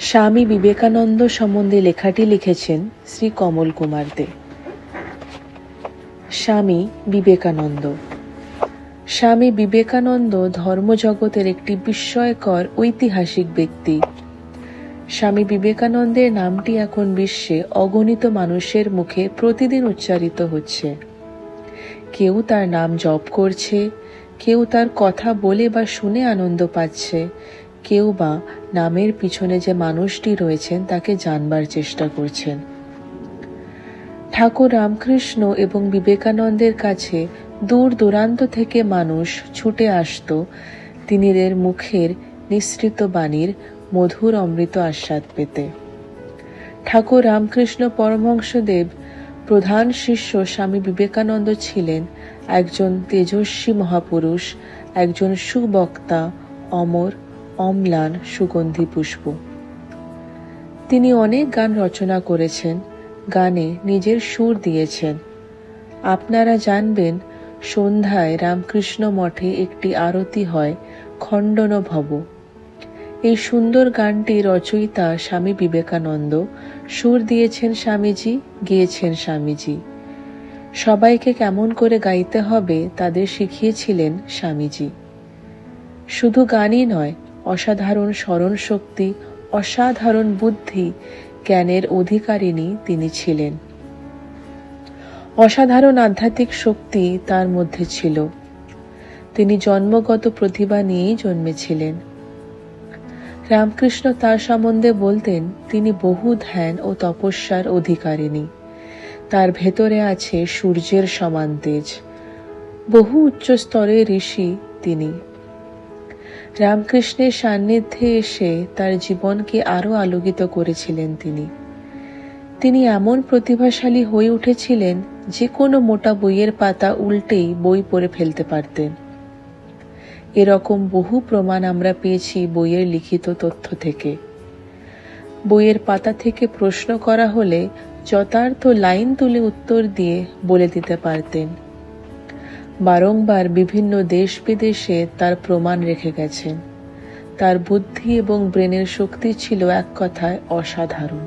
স্বামী বিবেকানন্দ সম্বন্ধে লেখাটি লিখেছেন শ্রী কমল কুমার দে স্বামী বিবেকানন্দ। স্বামী বিবেকানন্দ ধর্মজগতের একটি বিস্ময়কর ঐতিহাসিক ব্যক্তি। স্বামী বিবেকানন্দের নামটি এখন বিশ্বে অগণিত মানুষের মুখে প্রতিদিন উচ্চারিত হচ্ছে। কেউ তার নাম জপ করছে, কেউ তার কথা বলে বা শুনে আনন্দ পাচ্ছে কেউ বা নামের পিছনে যে মানুষটি রয়েছেন তাকে জানবার চেষ্টা করছেন। ঠাকুর রামকৃষ্ণ এবং বিবেকানন্দের কাছে দূর দূরান্ত থেকে মানুষ ছুটে আসত। তিনিদের মুখের নিঃসৃত বাণীর মধুর অমৃত আস্বাদ পেতে। ঠাকুর রামকৃষ্ণ পরমহংসদেব প্রধান শিষ্য স্বামী বিবেকানন্দ ছিলেন একজন তেজস্বী মহাপুরুষ, একজন সুবক্তা, অমর অম্লান সুগন্ধি পুষ্প। তিনি অনেক গান রচনা করেছেন, গানে নিজের সুর দিয়েছেন। আপনারা জানবেন, সন্ধ্যায় রামকৃষ্ণ মঠে একটি আরতি হয় খণ্ডন ভব এই সুন্দর গানটি রচয়িতা স্বামী বিবেকানন্দ, সুর দিয়েছেন স্বামীজি, গেয়েছেন স্বামীজি। সবাইকে কেমন করে গাইতে হবে তাদের শিখিয়েছিলেন স্বামীজি। শুধু গানই নয় অসাধারণ স্মরণ শক্তি, অসাধারণ বুদ্ধি জ্ঞানের অধিকারিণী তিনি ছিলেন। অসাধারণ আধ্যাত্মিক শক্তি তার মধ্যে ছিল। তিনি জন্মগত প্রতিভা নিয়েই জন্মেছিলেন। রামকৃষ্ণ তার সম্বন্ধে বলতেন, তিনি বহু ধ্যান ও তপস্যার অধিকারিণী। তার ভেতরে আছে সূর্যের সমান তেজ। বহু উচ্চ স্তরের ঋষি তিনি। রামকৃষ্ণের সান্নিধ্যে এসে তার জীবনকে আরও আলোকিত করেছিলেন তিনি। তিনি এমন প্রতিভাশালী হয়ে উঠেছিলেন যে কোনো মোটা বইয়ের পাতা উল্টেই বই পড়ে ফেলতে পারতেন। এরকম বহু প্রমাণ আমরা পেয়েছি বইয়ের লিখিত তথ্য থেকে। বইয়ের পাতা থেকে প্রশ্ন করা হলে যথার্থ লাইন তুলে উত্তর দিয়ে বলে দিতে পারতেন। বারংবার বিভিন্ন দেশ বিদেশে তার প্রমাণ রেখে গেছেন তার বুদ্ধি এবং ব্রেনের শক্তি ছিল এক কথায় অসাধারণ।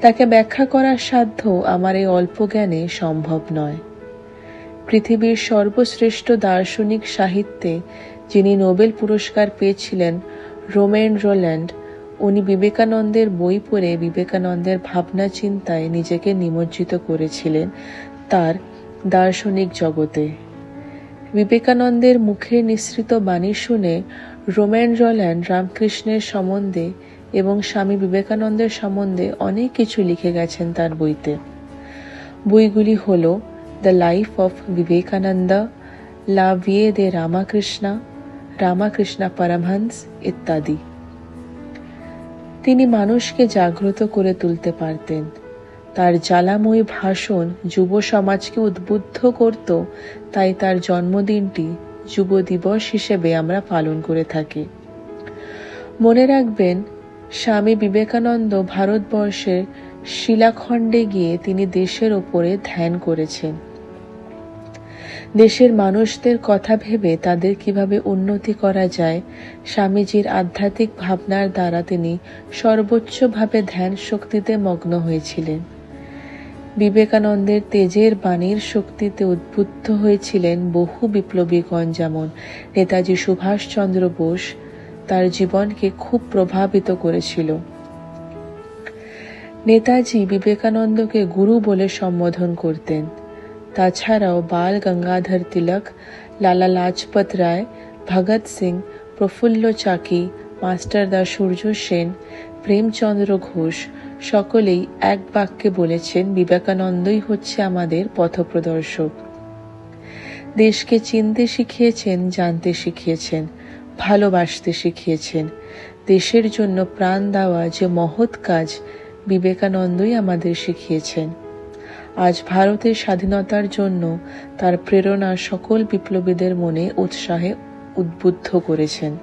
তাকে ব্যাখ্যা করার সাধ্য আমার এই অল্প জ্ঞানে সম্ভব নয়। পৃথিবীর সর্বশ্রেষ্ঠ দার্শনিক সাহিত্যে যিনি নোবেল পুরস্কার পেয়েছিলেন, রোমেন রোল্যান্ড, উনি বিবেকানন্দের বই পড়ে বিবেকানন্দের ভাবনা চিন্তায় নিজেকে নিমজ্জিত করেছিলেন। তার দার্শনিক জগতে। বিবেকানন্দের মুখে নিঃসৃত বাণী শুনে রোম্যান রল্যান্ড রামকৃষ্ণের সম্বন্ধে এবং স্বামী বিবেকানন্দের সম্বন্ধে অনেক কিছু লিখে গেছেন তার বইতে। বইগুলি হল দ্য লাইফ অফ বিবেকানন্দ লা ভিয়ে দে রামাকৃষ্ণা রামাকৃষ্ণা পরমহংস ইত্যাদি। তিনি মানুষকে জাগ্রত করে তুলতে পারতেন। তার জ্বালাময়ী ভাষণ যুব সমাজকে উদ্বুদ্ধ করত, তাই তার জন্মদিনটি যুব দিবস হিসেবে আমরা পালন করে থাকি। মনে রাখবেন, স্বামী বিবেকানন্দ ভারতবর্ষের শিলাখণ্ডে গিয়ে তিনি দেশের ওপরে ধ্যান করেছেন। দেশের মানুষদের কথা ভেবে তাদের কীভাবে উন্নতি করা যায়, স্বামীজির আধ্যাত্মিক ভাবনার দ্বারা তিনি সর্বোচ্চভাবে ধ্যান শক্তিতে মগ্ন হয়েছিলেন। বিবেকানন্দের তেজের বাণীর শক্তিতে উদ্বুদ্ধ হয়েছিলেন বহু বিপ্লবীগণ যেমন নেতাজি সুভাষচন্দ্র বোস তার জীবনকে খুব প্রভাবিত করেছিল। নেতাজি বিবেকানন্দকে গুরু বলে সম্বোধন করতেন। তাছাড়াও বাল গঙ্গাধর তিলক, লালা লাজপত রায়, ভগৎ সিং, প্রফুল্ল চাকি মাস্টারদা সূর্য সেন, প্রেমচন্দ্র ঘোষ সকলেই এক বাক্যে বলেছেন, বিবেকানন্দই হচ্ছে আমাদের পথপ্রদর্শক। দেশকে চিনতে শিখিয়েছেন, জানতে শিখিয়েছেন, ভালোবাসতে শিখিয়েছেন। দেশের জন্য প্রাণ দেওয়া যে মহৎ কাজ বিবেকানন্দই আমাদের শিখিয়েছেন। আজ ভারতের স্বাধীনতার জন্য তার প্রেরণা সকল বিপ্লবীদের মনে উৎসাহে উদ্বুদ্ধ করেছেন।